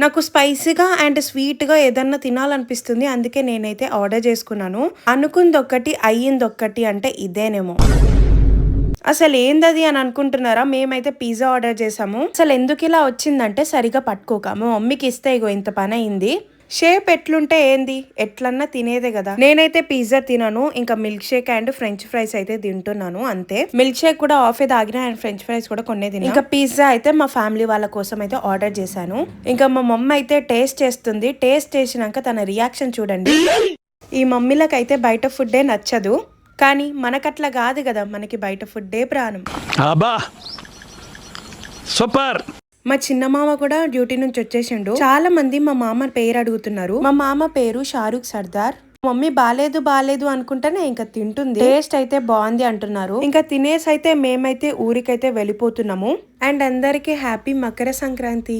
నాకు స్పైసీగా అండ్ స్వీట్గా ఏదన్నా తినాలనిపిస్తుంది అందుకే నేనైతే ఆర్డర్ చేసుకున్నాను. అనుకుంది అయ్యిందొక్కటి అంటే ఇదేనేమో. అసలు ఏందది అని అనుకుంటున్నారా? మేమైతే పిజ్జా ఆర్డర్ చేసాము. అసలు ఎందుకు ఇలా వచ్చిందంటే సరిగా పట్టుకోక. మా మమ్మీకి ఇస్తే ఇగో ఇంత పని అయింది షేప్ ఎట్లుంటే ఏంది? ఎట్లన్నా తినేదే కదా. నేనైతే పిజ్జా తినను ఇంకా milk shake and French fries అయితే తింటున్నాను అంతే. మిల్క్ షేక్ కూడా ఆఫే తాగిన అండ్ ఫ్రెంచ్ ఫ్రైస్ కూడా కొన్నే తిన్నా. ఇంకా పిజ్జా అయితే మా ఫ్యామిలీ వాళ్ళ కోసం అయితే ఆర్డర్ చేశాను. ఇంకా మా మమ్మీ అయితే టేస్ట్ చేస్తుంది. టేస్ట్ చేసినాక తన రియాక్షన్ చూడండి. ఈ మమ్మీలకు అయితే బయట ఫుడ్డే నచ్చదు. కానీ మనకట్లా కాదు కదా మనకి బయట ఫుడ్డే ప్రాణం. సూపర్! మా చిన్న మామ కూడా డ్యూటీ నుంచి వచ్చేసిండు. చాలా మంది మా మామ పేరు అడుగుతున్నారు. మా మామ పేరు షారూక్ సర్దార్. మమ్మీ బాలేదు బాలేదు అనుకుంటేనే ఇంకా తింటుంది. టేస్ట్ అయితే బాగుంది అంటున్నారు. ఇంకా తినేసి అయితే మేమైతే ఊరికైతే వెళ్ళిపోతున్నాము. అండ్ అందరికీ హ్యాపీ మకర సంక్రాంతి.